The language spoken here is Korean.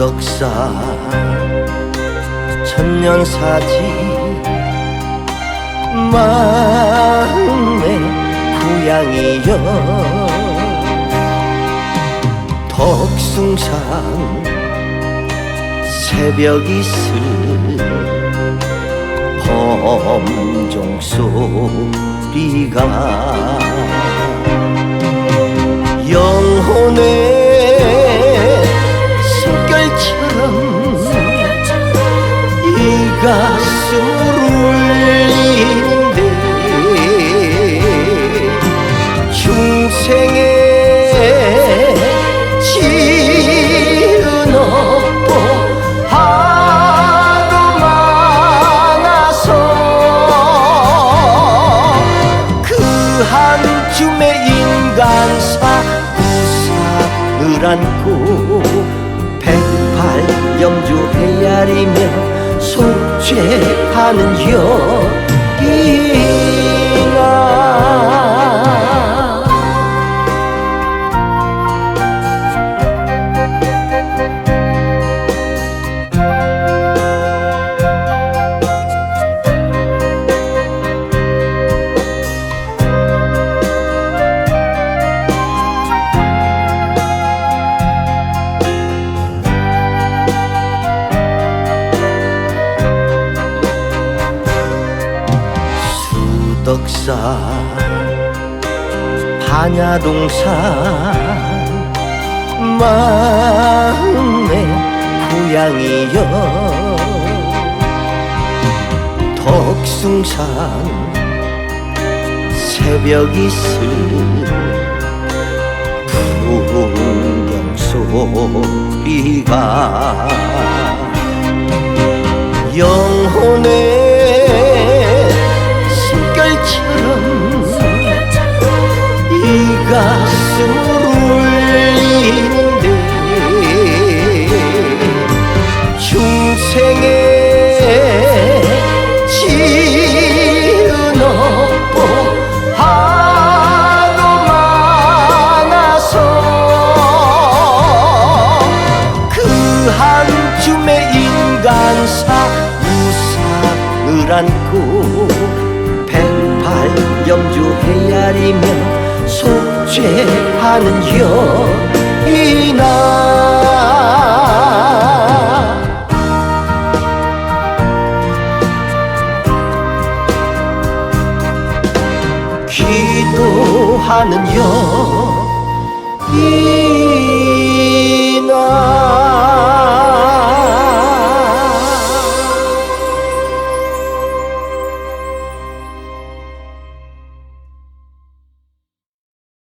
소덕사 천년사지 마음의 고향이여. 덕숭산 새벽 이슬 범종 소리가 가슴을 울리는데 중생의 지은 없고 하도 많아서 그 한줌의 인간사 우상을 안고 백팔 염주 헤아리며 속 죄하는 여 수덕산 반야동산 마음의 고향이여 덕숭산. 새벽 이슬 풍경 소리가 영혼의 안고 백팔 염주 헤아리며 속죄하는 여인아 기도하는 여인아